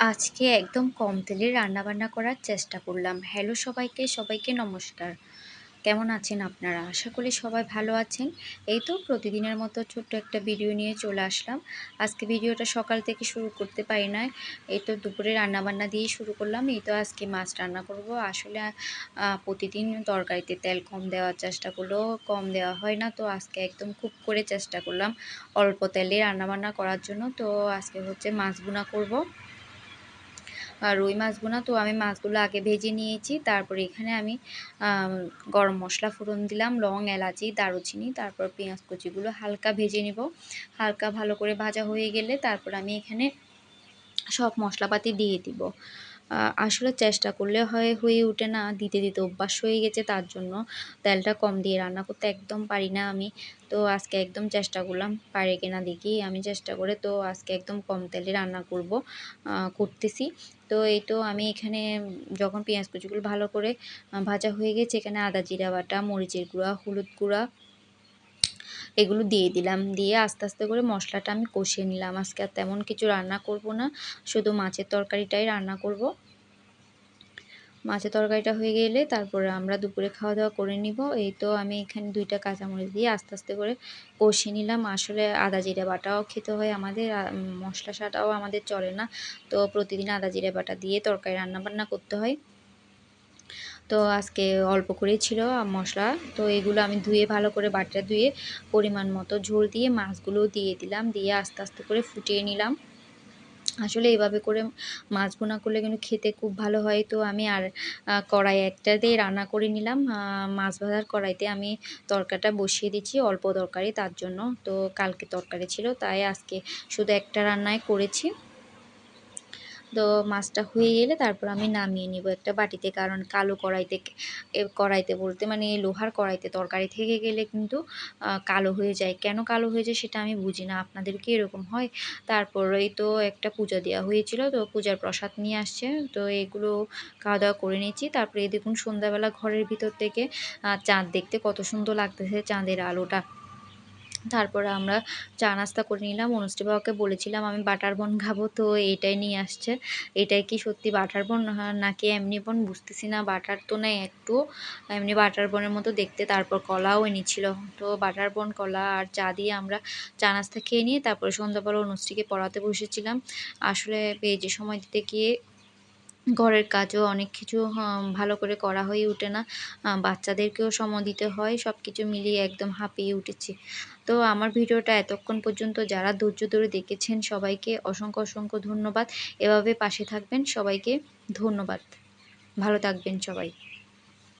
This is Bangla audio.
আজকে একদম কম তেলে রান্নাবান্না করার চেষ্টা করলাম। হ্যালো সবাইকে সবাইকে নমস্কার। কেমন আছেন আপনারা? আশা করি সবাই ভালো আছেন। এই তো প্রতিদিনের মতো ছোট্ট একটা ভিডিও নিয়ে চলে আসলাম। আজকে ভিডিওটা সকাল থেকে শুরু করতে পারি না এই তো দুপুরে রান্নাবান্না দিয়ে শুরু করলাম। এই তো আজকে মাছ রান্না করব। আসলে প্রতিদিন তরকারিতে তেল কম দেওয়ার চেষ্টা করলেও কম দেওয়া হয় না। তো আজকে একদম খুব করে চেষ্টা করলাম। অল্প তেলে রান্নাবান্না করার জন্য। তো আজকে হচ্ছে মাছ বোনা করব। রুই মাছগুলো তো আমি মাছগুলো আগে ভেজে নিয়েছি। তারপর এখানে আমি, গরম মশলা ফোড়ন দিলাম, লং, এলাচি, দারুচিনি, তারপর পেঁয়াজ কুচিগুলো হালকা ভেজে নিব। হালকা ভালো করে ভাজা হয়ে গেলে তারপর আমি এখানে সব মশলাপাতি দিয়ে দিব। আসলে চেষ্টা করলে হয়, হয়ে ওঠে না। দিতে দিতে অভ্যাস হয়ে গেছে তার জন্য। তেলটা কম দিয়ে রান্না করতে একদম পারি না আমি। তো আজকে একদম চেষ্টা করলাম, পারে কিনা দেখি। আমি চেষ্টা করে তো আজকে একদম কম তেলে রান্না করব করতেছি। তো এই তো আমি এখানে যখন পেঁয়াজ কুচিগুলো ভালো করে ভাজা হয়ে গেছে, এখানে আদা জিরা বাটা, মরিচের গুঁড়া, হলুদ গুঁড়া এগুলো দিয়ে দিলাম। দিয়ে আস্তে আস্তে করে মশলাটা আমি কষিয়ে নিলাম। আজকে আর তেমন কিছু রান্না করব না। শুধু মাছের তরকারিটাই রান্না করব। মাছের তরকারিটা হয়ে গেলে তারপরে আমরা দুপুরে খাওয়া দাওয়া করে নিব। এই তো আমি এখানে দুইটা কাঁচামরিচ দিয়ে আস্তে আস্তে করে কষিয়ে নিলাম। আসলে আদা জিরে বাটাও খেতে হয় আমাদের মশলা সাটাও আমাদের চলে না। তো প্রতিদিন আদা জিরে বাটা দিয়ে তরকারি রান্না বান্না করতে হয়। তো আজকে অল্প করেই ছিল মশলা। তো এগুলো আমি ধুয়ে ভালো করে বাটা ধুয়ে পরিমাণ মতো ঝোল দিয়ে মাছগুলোও দিয়ে দিলাম। দিয়ে আস্তে আস্তে করে ফুটিয়ে নিলাম। আসলে এভাবে করে মাছ বোনা করলে কিন্তু খেতে খুব ভালো হয়। তো আমি আর কড়াই একটাতেই রান্না করে নিলাম। মাছ ভাজার কড়াইতে আমি তরকারিটা বসিয়ে দিচ্ছি অল্প তরকারি তার জন্য। তো কালকে তরকারি ছিল, তাই আজকে শুধু একটা রান্নাই করেছি। তো মাছটা হয়ে গেলে তারপর আমি নামিয়ে নিব একটা বাটিতে। কারণ কালো কড়াইতে কড়াইতে বলতে মানে লোহার কড়াইতে তরকারি থেকে গেলে কিন্তু কালো হয়ে যায়। কেন কালো হয়ে যায় সেটা আমি বুঝি না। আপনাদের কি এরকম হয়? তারপরেই তো একটা পূজা দেওয়া হয়েছিল, তো পূজার প্রসাদ নিয়ে আসছে। তো এগুলো খাওয়া দাওয়া করে নিয়েছি তারপরে দেখুন সন্ধ্যাবেলা ঘরের ভিতর থেকে চাঁদ দেখতে কত সুন্দর লাগতেছে চাঁদের আলোটা। তারপরে আমরা চা নাস্তা করে নিলাম। অনুষ্ঠি বাবাকে বলেছিলাম, আমি বাটার বন খাব। তো এটাই নিয়ে আসছে। এটাই কি সত্যি বাটার বন? নাকি এমনি বন? বুঝতেছি না, বাটার তো নেই একটু। এমনি বাটার বনের মতো দেখতে, তারপর কলাও এনেছিল। তো বাটার বন, কলা আর চা দিয়ে আমরা চা নাস্তা খেয়ে নিয়ে, তারপরে সন্ধ্যাবেলা অনুষ্ঠিকে পড়াতে বসেছিলাম। আসলে পেজে সময় দিতে গিয়ে ঘরের কাজও অনেক কিছু ভালো করে করা হয়ে ওঠে না। বাচ্চাদেরকেও সময় দিতে হয় সব কিছু মিলিয়ে একদম হাঁপিয়ে উঠেছি। তো আমার ভিডিওটা এতক্ষণ পর্যন্ত যারা ধৈর্য ধরে দেখেছেন, সবাইকে অসংখ্য অসংখ্য ধন্যবাদ। এভাবে পাশে থাকবেন, সবাইকে ধন্যবাদ। ভালো থাকবেন সবাই।